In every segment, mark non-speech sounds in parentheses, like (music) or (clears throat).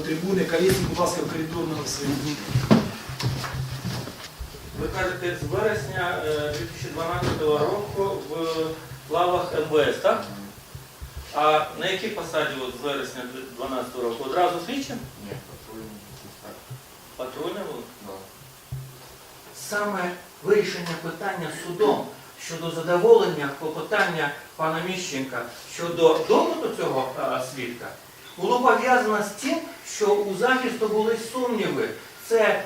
До трибуни, Калєсник, будь ласка, в коридор на. Ви кажете, з вересня е, 2012 року в лавах МВС, так? А на якій посаді от з вересня 2012 року? Одразу слідчим? Ні, так. Патрульним? були? Да. Саме вирішення питання судом щодо задоволення клопотання пана Міщенка щодо допиту цього е, свідка було пов'язано з тим, що у захисту були сумніви. Це е,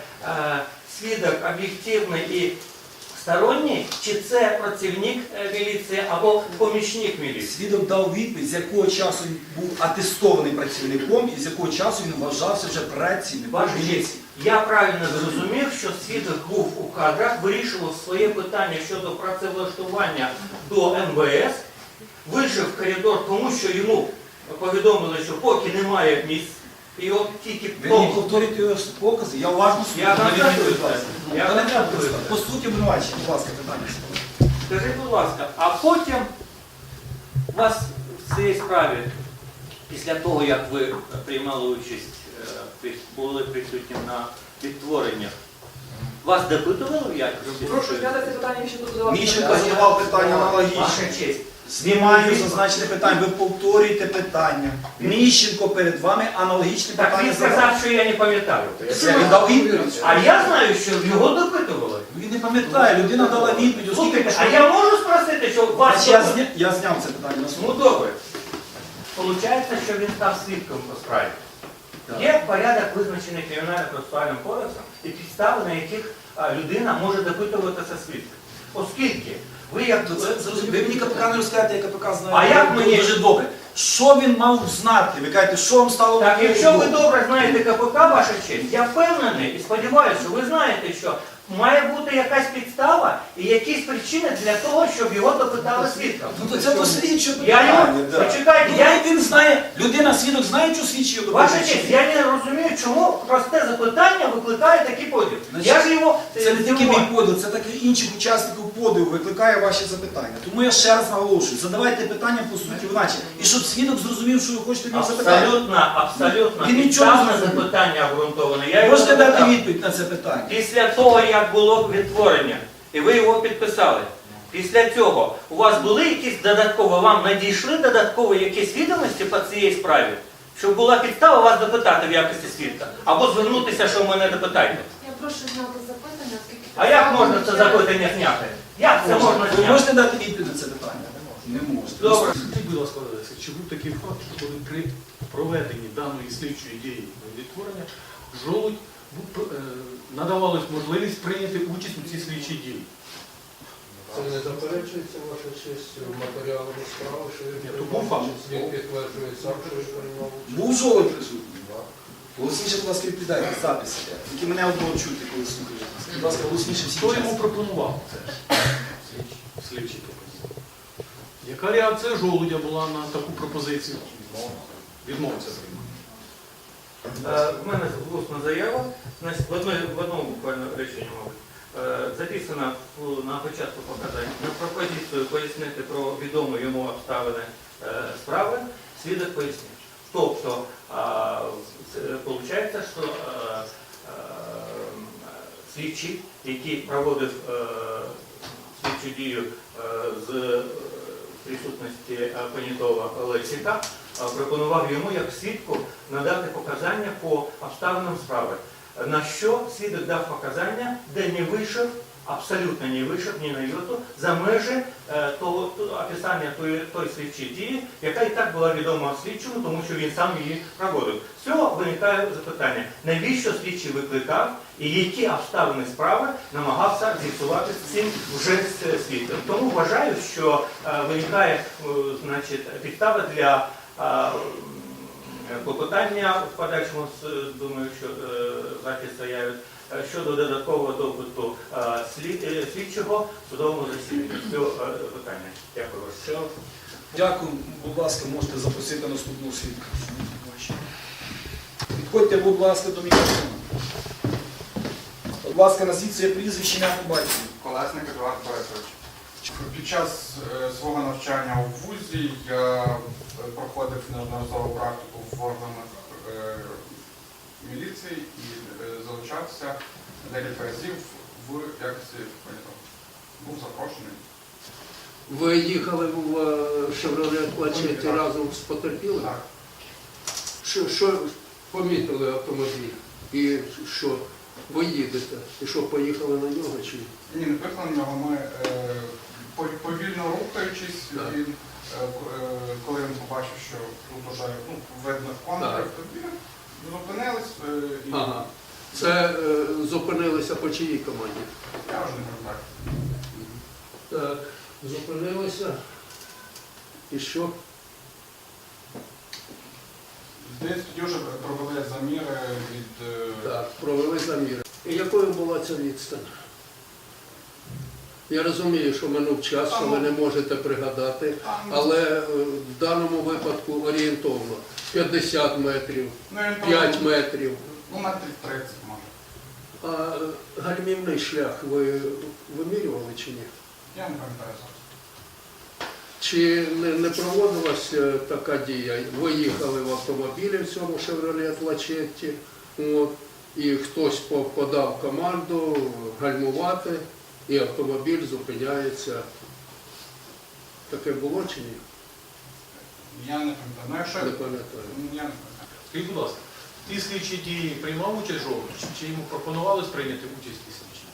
свідок об'єктивний і сторонній, чи це працівник е, міліції або помічник міліції. Свідок дав відповідь, з якого часу він був атестований працівником і з якого часу він вважався вже працівником міліції. я правильно зрозумів, що свідок був у кадрах, вирішував своє питання щодо працевлаштування до МВС, вийшов в коридор, тому що йому повідомили, що поки немає місць, і от тільки повторюєте його покази, я уважно Я слухаю. Я не треба констатую просто. це. По суті, обвинувачення, будь ласка, питання. Скажіть, будь ласка, а потім у вас в цій справі, після того, як ви приймали участь, е, були присутні на відтвореннях, вас допитували в якості? Прошу зняти це питання ще тут задавати. Міщенко задавав питання аналогічне. Ваша честь. Знімаю зазначене питання, ви повторюєте питання. Міщенко перед вами аналогічне Так питання він сказав, що я не пам'ятаю. Це він дав відповідь. А я знаю, що його допитували. Він не пам'ятає, людина дала відповідь, Слухайте, а я можу спросити, що вас... Я, зня... я зняв це питання на Ну суд. добре. Получається, що він став свідком по справі. Так. Є порядок визначений кримінально-процесуальним кодексом і підстави, на яких а, людина може допитуватися свідком. Оскільки ви як То це. Ви мені КПК не розкажете, як КПК знає. А як мені- дуже добре. Що він мав знати? Ви кажете, що вам стало Так, якщо ви добре знаєте КПК, ваша честь, я впевнений і сподіваюся, що ви знаєте, що має бути якась підстава і якісь причини для того, щоб його допитали свідком. Ну то це дослідче Я питання. да. почекайте, Ну, я, він знає, людина свідок знає, що свідчить ваша честь, я не розумію, чому просте запитання викликає такий поділ. Я ж його Це не тільки мій поділ, це так і інших учасників подиву викликає ваші запитання. Тому я ще раз наголошую, задавайте питання по суті вначе. І щоб свідок зрозумів, що ви хочете в нього запитати. Абсолютно, абсолютно. Він нічого не підставне зрозумів. запитання обґрунтоване. Я його можете дати запитав. відповідь на це питання. Після того, як було відтворення, і ви його підписали, після цього у вас були якісь додаткові, вам надійшли додаткові якісь відомості по цій справі, щоб була підстава вас допитати в якості свідка, або звернутися, що в мене допитайте. Я прошу зняти запитання, оскільки... А як можна це запитання зняти? Як це можна Ви зняти? можете дати відповідь на це питання? Не можете. Добре. Скажіть, будь ласка, чи був такий факт, що коли при проведенні даної слідчої дії відтворення жолудь надавалась можливість прийняти участь у цій слідчій дії? Це не заперечується ваша честь в матеріалах справи, що він Ні, то приймав був факт. участь, він підтверджує сам, що він приймав участь. Був жолоб присутній. Голосніше, будь ласка, відповідайте записи. Тільки мене одного чути, коли слухаєте. Будь ласка, голосніше всі. Хто йому пропонував це? Слідчий пропозиції. Яка реакція жолудя була на таку пропозицію? Відмовився приймати. Е, В мене усна заява, значить, в одному, в одному буквально реченні, мабуть, е, записано на початку показань на пропозицію пояснити про відому йому обставини е, справи, свідок пояснив. Тобто, виходить, що слідчий, який проводив слідчу дію з присутності понятого Лесіка, е, пропонував йому як свідку надати показання по обставинам справи. На що свідок дав показання, де не вийшов, абсолютно не вийшов ні на йоту, за межі е, того, описання тої, тої слідчої дії, яка і так була відома слідчому, тому що він сам її проводив. З цього виникає запитання, навіщо слідчий викликав і які обставини справи намагався з'ясувати цим вже з свідком. Тому вважаю, що е, виникає е, значить, підстава для е, клопотання в подальшому думаю, що е, захист заявить е, щодо додаткового допиту е, слід- слідчого в судовому засіданні. Питання. Дякую. Все. Дякую, будь ласка, можете запросити наступного свідка. Підходьте, будь ласка, до мікрофону. Будь ласка, назвіть своє прізвище, ім'я по батькові. Колесник Едуард Борисович. Під час е, свого навчання у ВУЗі я проходив неодноразову практику в органах е, міліції і е, залучався декілька разів в якості політика. Був запрошений. Ви їхали в е, Chevrolet Плачеті разом з потерпілим? Так. Що, що помітили автомобіль? І що? Ви їдете? І що, поїхали на нього чи? Ні, не поїхали на нього. Ми е, повільно рухаючись, Так. е, коли він побачив, що тут вже ну, видно контур Так. зупинились е, і Ага. Це е, зупинилися по чиїй команді? я вже не пам'ятаю. Так, зупинилися. І що? Здається, тоді вже провели заміри від е, Так, провели заміри. І якою була ця відстань? Я розумію, що минув час, що ви не можете пригадати, але е, в даному випадку орієнтовно 50 метрів, ну, він 5 метрів. ну, метрів 30 може. А е, гальмівний шлях ви вимірювали чи ні? Я не пам'ятаю зараз. Чи не, не проводилася така дія? Ви їхали в автомобілі в цьому Chevrolet Лачетті, от, і хтось по- подав команду гальмувати, і автомобіль зупиняється. Таке було чи ні? Я не пам'ятаю. Ну, якщо Не пам'ятаю. я не пам'ятаю. Скажіть, будь ласка, ті слідчі дії приймав участь жовтий, чи, чи йому пропонували прийняти участь у слідчі?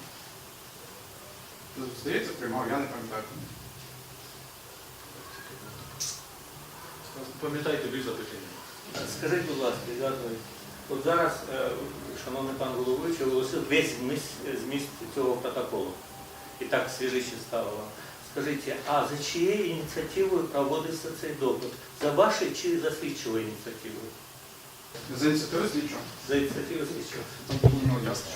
Ну, Здається, приймав, я не пам'ятаю. Пам'ятаєте ви запитання? Скажіть, будь ласка, Ігор, от зараз, е, шановний пан головуючий, оголосив весь зміст цього протоколу. І так свіжіше стало вам. Скажіть, а за чиєю ініціативою проводиться цей допит? За вашою чи за слідчою ініціативою? За ініціативи слідчого? За ініціативою слідчого. Ну, ясно.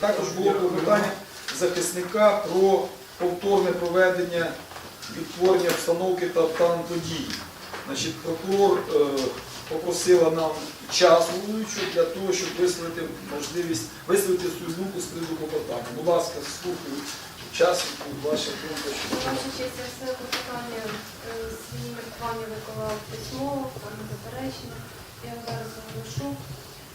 Також було питання захисника про повторне проведення відтворення обстановки та події. Значить, прокурор е, попросила нам час головуючу для того, щоб висловити можливість висловити свою думку з приводу клопотання. Будь ласка, слухаю учасників, ваша думка. Ваша честь, я все клопотання е, свої міркування виклала письмово, в заперечення. Я зараз оголошу.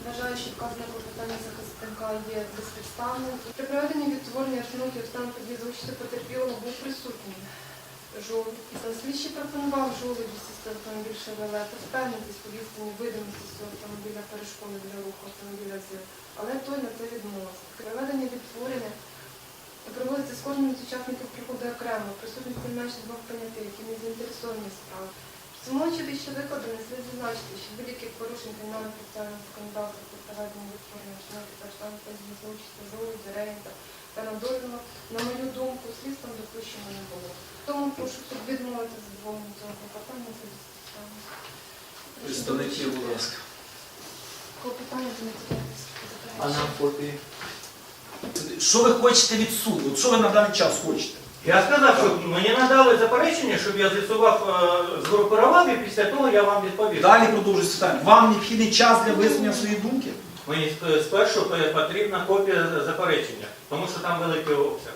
Вважаю, що вказане клопотання захисника є безпідставним. При проведенні відтворення обставин події за участю потерпілого був присутній жолоб. Та слідчий пропонував жолобі сісти автомобіль «Шевроле» та впевнитись по відстані видимості цього автомобіля перешкоди для руху автомобіля з але той на це відмовився. При відтворення проводиться з кожним з учасників приходу окремо, присутність не менше двох понятих, які не заінтересовані в справі. Сумуючи більше викладене, слід зазначити, що будь-яких порушень кримінального процесуального законодавства при проведенні відтворення вчинити та штату та за участю жолу, дерев'я та надольного, на мою думку, слідством допущено не було. Тому прошу відмовити задоволення цього клопотання за безпідставно. Представники, будь ласка. Клопотання до А нам копії? Що ви хочете від суду? От що ви на даний час хочете? Я сказав, що мені надали заперечення, щоб я з'ясував, е, згрупував і після того я вам відповів. Далі продовжується питання. Вам необхідний час для висунення своєї думки? Мені сп- спершу е, потрібна копія заперечення, тому що там великий обсяг.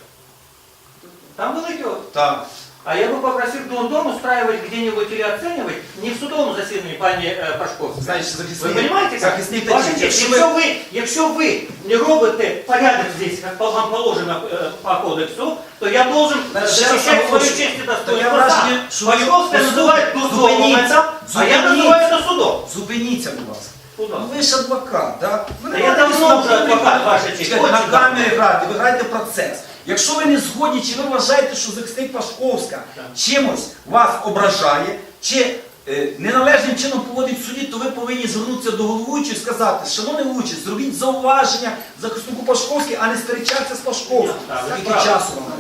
Там великий обсяг. Так. А я бы попросил Дом Дом устраивать где-нибудь или оценивать не в судовому засіданні, пані е, Пашковська. Знаєш, Ви захисник, розумієте, захисник Ваша такий, честь, якщо якщо ви... ви, якщо ви не робите порядок здесь, как по- вам положено е, по кодексу, то я должен е, Значить, ще раз защищать свою наголошую. честь и Таке достоинство. враження, сам. що ви Пашковская по суду называет дурдомом зупиніться. это, а я Зупиніться. называю это судом. Зупиніться, будь ласка. Ви ж адвокат, так? Ви Та я давно вже адвокат, ваша честь, Чекайте, на камері грати, ви граєте процес. Якщо ви не згодні, чи ви вважаєте, що захисник Пашковська чимось вас ображає, чи е, неналежним чином поводить в суді, то ви повинні звернутися до головуючого і сказати, шановний головуючий, зробіть зауваження захиснику Пашковській, а не сперечатися з Пашковським. Так, ви Скільки праві. часу вам?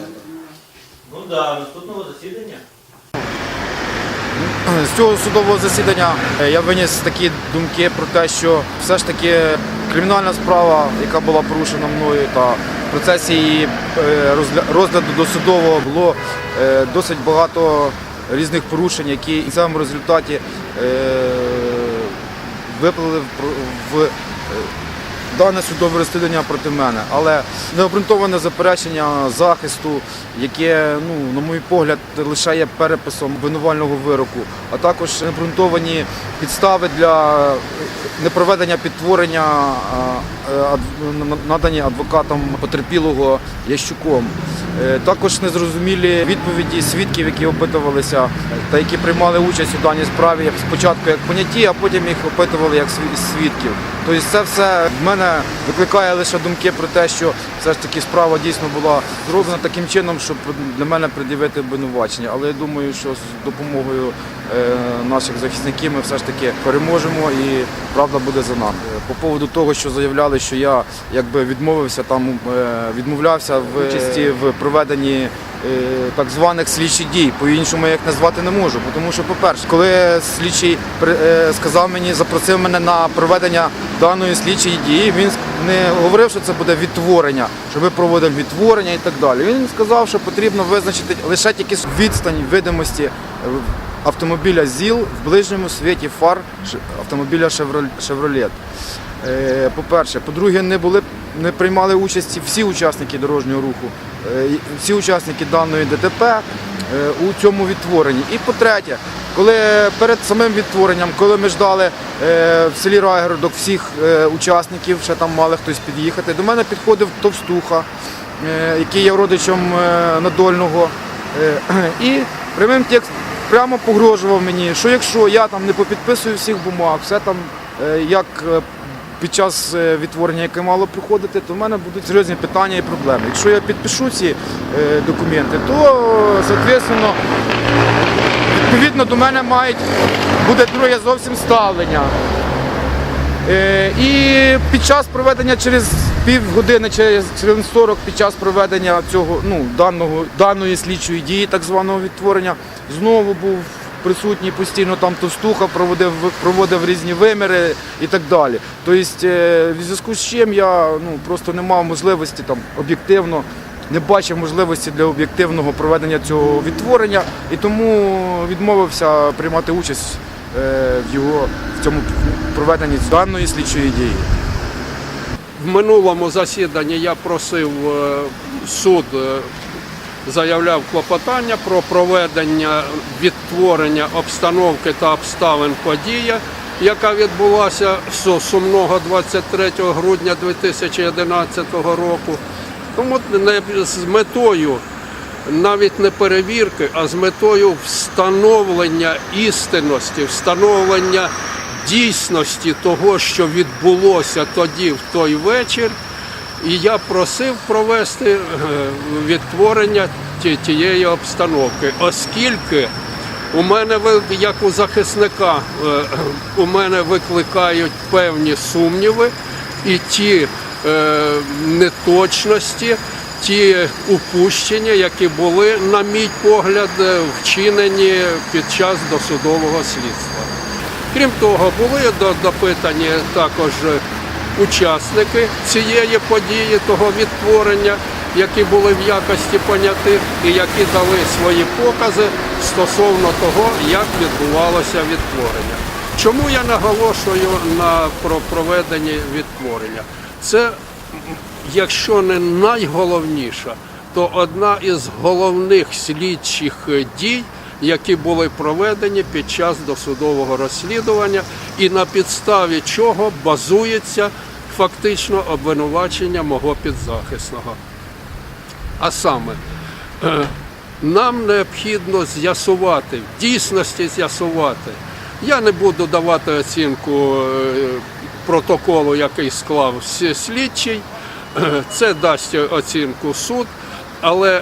Ну да, наступного засідання. З цього судового засідання е, я виніс такі думки про те, що все ж таки кримінальна справа, яка була порушена мною, та в процесі її е, розгля- розгляду досудового було е, досить багато різних порушень, які в кінцевому результаті виплили в, дане судове розслідування проти мене, але необґрунтоване заперечення захисту, яке, ну, на мій погляд, лише є переписом обвинувального вироку, а також необґрунтовані підстави для непроведення підтворення е, ад- надані адвокатам потерпілого Ящуком. Е, Також незрозумілі відповіді свідків, які опитувалися та які приймали участь у даній справі спочатку як поняті, а потім їх опитували як свідків. Тобто це все в мене викликає лише думки про те, що все ж таки справа дійсно була зроблена таким чином, щоб для мене пред'явити обвинувачення. Але я думаю, що з допомогою е, наших захисників ми все ж таки переможемо і правда буде за нами. Е, По поводу того, що заявляли, що я якби відмовився там, е, відмовлявся в участі в проведенні так званих слідчих дій. По-іншому я їх назвати не можу. Тому що, по-перше, коли слідчий е, сказав мені, запросив мене на проведення даної слідчої дії, він не говорив, що це буде відтворення, що ми проводимо відтворення і так далі. Він сказав, що потрібно визначити лише тільки відстань видимості е, автомобіля ЗІЛ в ближньому світі фар автомобіля Шевролет. Е, По-перше, по-друге, не були не приймали участі всі учасники дорожнього руху, е, всі учасники даної ДТП е, у цьому відтворенні. І по-третє, коли перед самим відтворенням, коли ми ждали е, в селі Райгородок всіх е, учасників, ще там мали хтось під'їхати, до мене підходив товстуха, е, який є родичем е, Надольного. Е, (clears throat) І прямим текстом прямо погрожував мені, що якщо я там не попідписую всіх бумаг, все там е, як е, під час е, відтворення, яке мало приходити, то в мене будуть серйозні питання і проблеми. Якщо я підпишу ці е, документи, то соответственно, відповідно до мене мають буде друге зовсім ставлення. Е, І під час проведення через півгодини, через 40 під час проведення цього ну, даного, даної слідчої дії, так званого відтворення, знову був присутній постійно там товстуха, проводив, проводив різні виміри і так далі. Тобто, е, в зв'язку з чим я ну, просто не мав можливості там об'єктивно. Не бачив можливості для об'єктивного проведення цього відтворення і тому відмовився приймати участь е, в його в цьому проведенні даної слідчої дії. В минулому засіданні я просив е, суд, заявляв клопотання про проведення відтворення обстановки та обставин події, яка відбулася сумного 23 грудня 2011 року. Тому не з метою навіть не перевірки, а з метою встановлення істинності, встановлення дійсності того, що відбулося тоді, в той вечір. І я просив провести е, відтворення тієї обстановки, оскільки у мене, як у захисника, е, у мене викликають певні сумніви і ті е, неточності, ті упущення, які були, на мій погляд, вчинені під час досудового слідства. Крім того, були допитані також учасники цієї події, того відтворення, які були в якості понятих і які дали свої покази стосовно того, як відбувалося відтворення. Чому я наголошую на про проведенні відтворення? Це, якщо не найголовніша, то одна із головних слідчих дій, які були проведені під час досудового розслідування, і на підставі чого базується фактично обвинувачення мого підзахисного. А саме, е, нам необхідно з'ясувати, в дійсності з'ясувати. Я не буду давати оцінку е, протоколу, який склав слідчий. Е, Це дасть оцінку суд. Але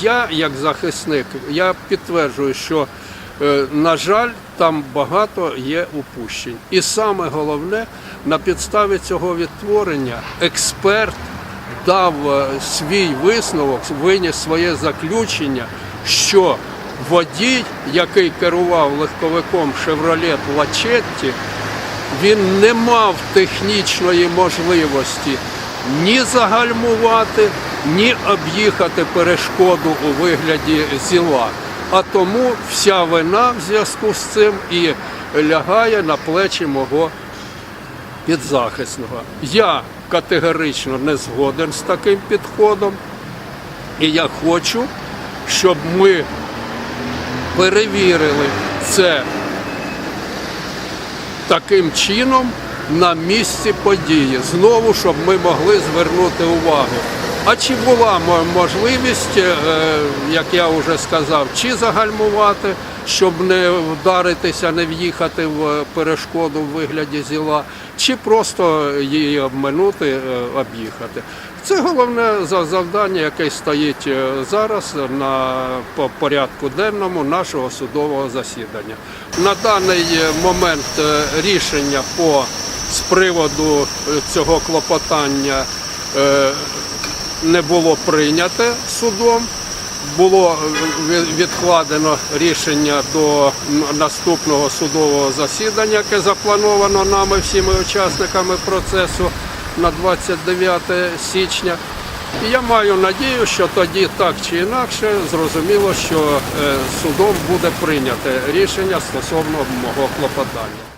я, як захисник, я підтверджую, що, е, на жаль, там багато є упущень. І саме головне, на підставі цього відтворення експерт дав е, свій висновок, виніс своє заключення, що водій, який керував легковиком Chevrolet Лачетті, він не мав технічної можливості ні загальмувати, ні об'їхати перешкоду у вигляді зіла. А тому вся вина в зв'язку з цим і лягає на плечі мого підзахисного. Я категорично не згоден з таким підходом. І я хочу, щоб ми перевірили це таким чином на місці події. Знову, щоб ми могли звернути увагу. А чи була можливість, е, як я вже сказав, чи загальмувати, щоб не вдаритися, не в'їхати в перешкоду в вигляді зіла, чи просто її обминути, е, об'їхати. Це головне завдання, яке стоїть е, зараз на порядку денному нашого судового засідання. На даний е, момент е, рішення по з приводу е, цього клопотання е, не було прийняте судом. Було е, відкладено рішення до наступного судового засідання, яке заплановано нами всіми учасниками процесу на 29 січня. І я маю надію, що тоді так чи інакше зрозуміло, що е, судом буде прийняте рішення стосовно мого клопотання.